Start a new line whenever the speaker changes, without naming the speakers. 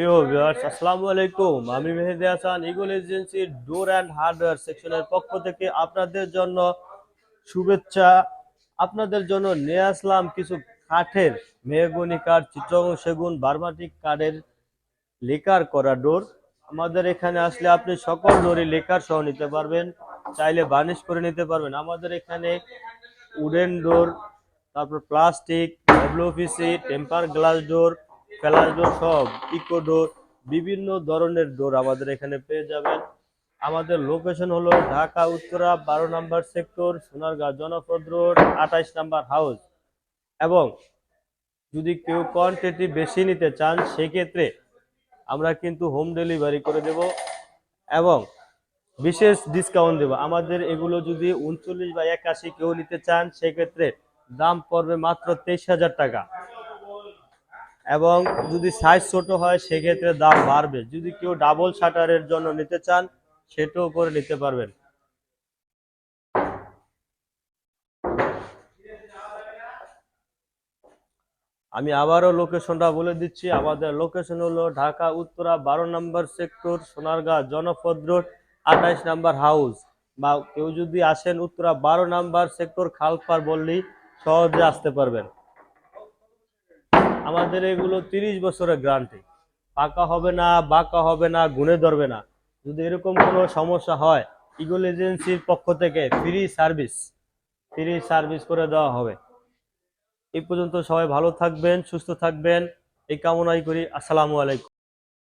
প্রিয় ভিউয়ার্স আসসালামু আলাইকুম। আমি Mehedi Hasan Eagle door and পক্ষ থেকে আপনাদের জন্য শুভেচ্ছা। আপনাদের জন্য নিয়ে আসলাম কিছু কাঠের কাঠ সেগুন, বার্মাটিক কাঠের লেকার করা ডোর আমাদের এখানে আসলে আপনি সকল ডোরই লেকার সহ নিতে পারবেন। চাইলে বার্নিশ করে নিতে পারবেন। আমাদের এখানে উডেন ডোর তারপর plastic temper glass door flush door সব, ইকো ডোর, বিভিন্ন ধরনের ডোর আমাদের এখানে পেয়ে যাবেন। আমাদের লোকেশন হলো ঢাকা উত্তরা বারো নম্বর সেক্টর, সোনারগাঁ জনপদ রোড, আঠাইশ নাম্বার হাউস। এবং যদি কেউ কোয়ান্টিটি বেশি নিতে চান, সেক্ষেত্রে আমরা কিন্তু হোম ডেলিভারি করে দেব এবং বিশেষ ডিসকাউন্ট দেব। আমাদের এগুলো যদি উনচল্লিশ বা একাশি কেউ নিতে চান, সেক্ষেত্রে দাম পড়বে মাত্র তেইশ হাজার টাকা। এবং যদি সাইজ ছোট হয়, সেক্ষেত্রে দাম বাড়বে। যদি কেউ ডাবল শাটারের জন্য নিতে চান, সেটাও করে নিতে পারবেন। আমি আবারও লোকেশনটা বলে দিচ্ছি। আমাদের লোকেশন হলো ঢাকা উত্তরা বারো নম্বর সেক্টর সোনারগাঁ, জনপদ রোড আঠাইশ নাম্বার হাউস বা কেউ যদি আসেন উত্তরা বারো নাম্বার সেক্টর খালপার বললেই সহজে আসতে পারবেন। আমাদের এগুলো তিরিশ বছরের গ্যারান্টি। পাকা হবে না, বাঁকা হবে না, গুনে ধরবে না। যদি এরকম কোনো সমস্যা হয়, ইগল এজেন্সির পক্ষ থেকে ফ্রি সার্ভিস ফ্রি সার্ভিস করে দেওয়া হবে। এই পর্যন্ত সবাই ভালো থাকবেন, সুস্থ থাকবেন। এই কামনাই করি। আসসালামু আলাইকুম।